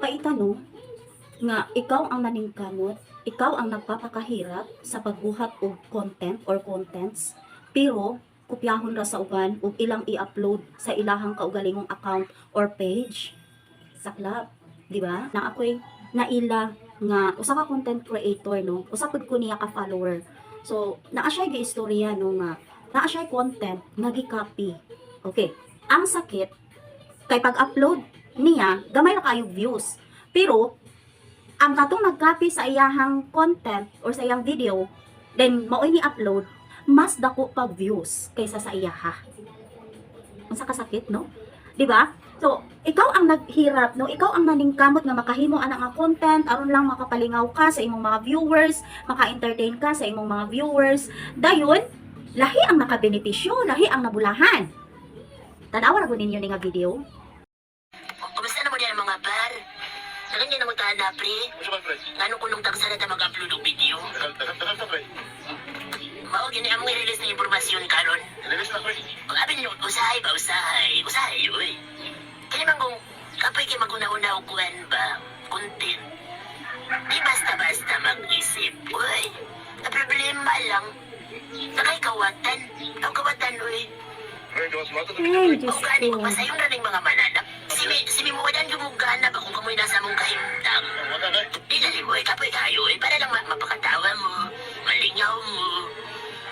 paitano nga ikaw ang naningkamot, ikaw ang nagpapakahirap sa pagbuhat og content or contents, pero kopyahon ra sa uban ug ilang i-upload sa ilahang kaugalingong account or page. Saklap, di ba? Na ako'y naila nga usa ka content creator no, usa pud ko niya ka follower. So, naa siya gi istorya no nga naa siya content nga gi-copy. Okay. Ang sakit kay pag-upload niya, gamay ra kayo views. Pero ang katong nag-copy sa iyahang content or sa iyang video, then mao ni upload, mas dako pag views kaysa sa iyaha. Unsa kasakit, no? 'Di ba? So, ikaw ang naghirap, no? Ikaw ang naningkamot nga makahimo ana nga content aron lang makapalingaw ka sa imong mga viewers, maka-entertain ka sa imong mga viewers. Dayon, lahi ang nakabenepisyo, lahi ang nabulahan. Tanawa ra gud ninyo ni nga video. Saan niya naman tahan na, pre? Ano ko nung tagsa na ta mag-upload ng video? Tagal, tagal, tagal pa, pre. Mao gini among i-release na impormasyon karon. Ilabis na, pre. Kung abin niyo, usahay ba, usahay? Usahay, uy. Kaya naman kung kapay kayo maguna-una o kuwan ba, content. Di basta-basta mag-isip, uy. Na problema lang. Nakay kawatan. Ang kawatan, na Ay. Diyos ko. masayon na ning mga mananap. Si, Mi- Mimuwadan gumugana ba kung kamoy nasa mong kahimtang. Ang wala na, eh. Dinali mo, kapoy kayo, eh, para lang ma- mapakatawa mo, malingaw mo.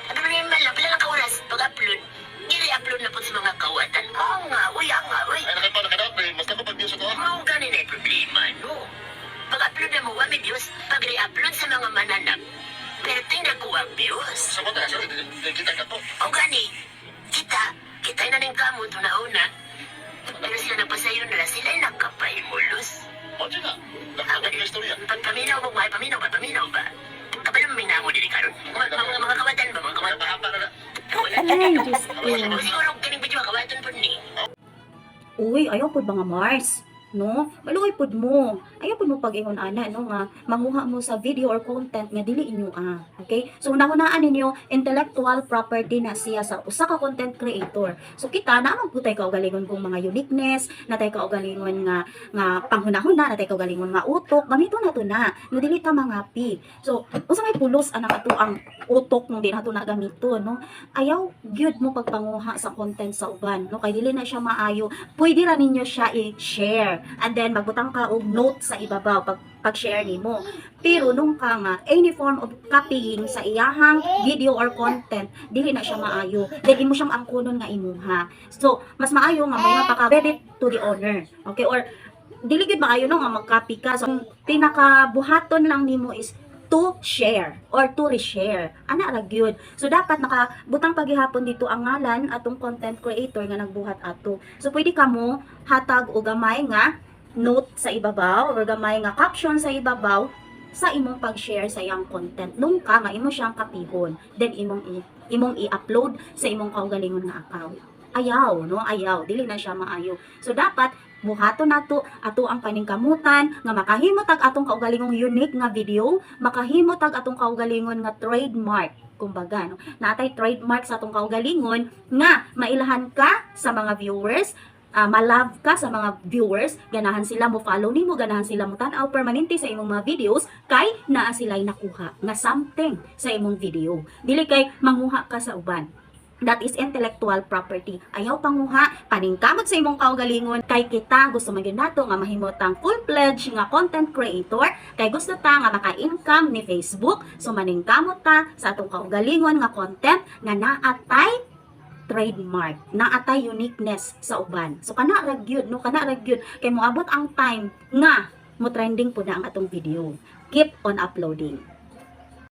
Ang problema lang, pala lang kauras, pag-upload, nire-upload na po sa mga kawatan. Oo nga, uy, ah nga, uy. Ay, nakipala ka na, pre. Mas nakapag news ako? Mao gani na yung problema, no? Pag-upload na mo, wami Diyos, pag-re-upload sa mga mananap, pero tingnan ko ang Diyos. Sa di- di kita ka to. O gani, kita, kita na ning kamot una-una. Pero sila nagpasayo nila, sila ay nagkapaimulos. O, di na. Nakapag na istorya. Pagpaminaw mo, may paminaw ba? Paminaw ba? Kapalo mo minamo dili karon. Mga kawatan ba? Mga Kaya kawatan. na na. Wala Ay, Diyos ko. Siguro kining video kawatan po ni. Uy, ayaw pud mga Mars. No? Maluoy pud mo. Ayaw pud mo pag-ingon ana no nga manguha mo sa video or content nga dili inyo ah. Okay? So unahunaan ninyo intellectual property na siya sa usa ka content creator. So kita na ang putay kaugalingon kung mga uniqueness, natay kaugalingon nga nga panghunahuna, natay kaugalingon nga utok, gamito na to na. No dili ta mangapi. So unsa may pulos ana ato ang utok nung di nato na gamito no? Ayaw gyud mo pagpanguha sa content sa uban no kay dili na siya maayo pwede ra ninyo siya i-share and then magbutang ka og note sa ibabaw pag pag-share nimo. Pero nung ka nga any form of copying sa iyahang video or content, dili na siya maayo. Then imo siyang angkunon nga imuha. So, mas maayo nga mga paka credit to the owner. Okay? Or dili gid maayo no nga mag-copy ka. So, pinakabuhaton lang nimo is to share or to reshare. Ana ra gyud. So dapat nakabutang paghihapon dito ang ngalan atong content creator nga nagbuhat ato. So pwede ka mo hatag o gamay nga note sa ibabaw or gamay nga caption sa ibabaw sa imong pag-share sa iyang content. Nung ka nga imo siyang kapihon, then imong i- imong i-upload sa imong kaugalingon nga account. Ayaw, no? Ayaw, dili na siya maayo. So dapat buhaton nato ato ang paningkamutan nga makahimo tag atong kaugalingong unique nga video, makahimo tag atong kaugalingon nga trademark kumbaga no natay trademark sa atong kaugalingon nga mailahan ka sa mga viewers ah, malove ka sa mga viewers, ganahan sila mo follow nimo, ganahan sila mo tanaw permanente sa imong mga videos kay naa sila'y nakuha nga something sa imong video. Dili kay manguha ka sa uban. That is intellectual property. Ayaw panguha, paningkamot sa imong kaugalingon kay kita gusto magyud nato nga mahimotang full-fledged nga content creator kay gusto ta nga maka-income ni Facebook so maningkamot ta sa atong kaugalingon nga content nga naatay trademark, naatay uniqueness sa uban. So kana ra gyud no, kana ra gyud kay moabot ang time nga mo trending po na ang atong video. Keep on uploading.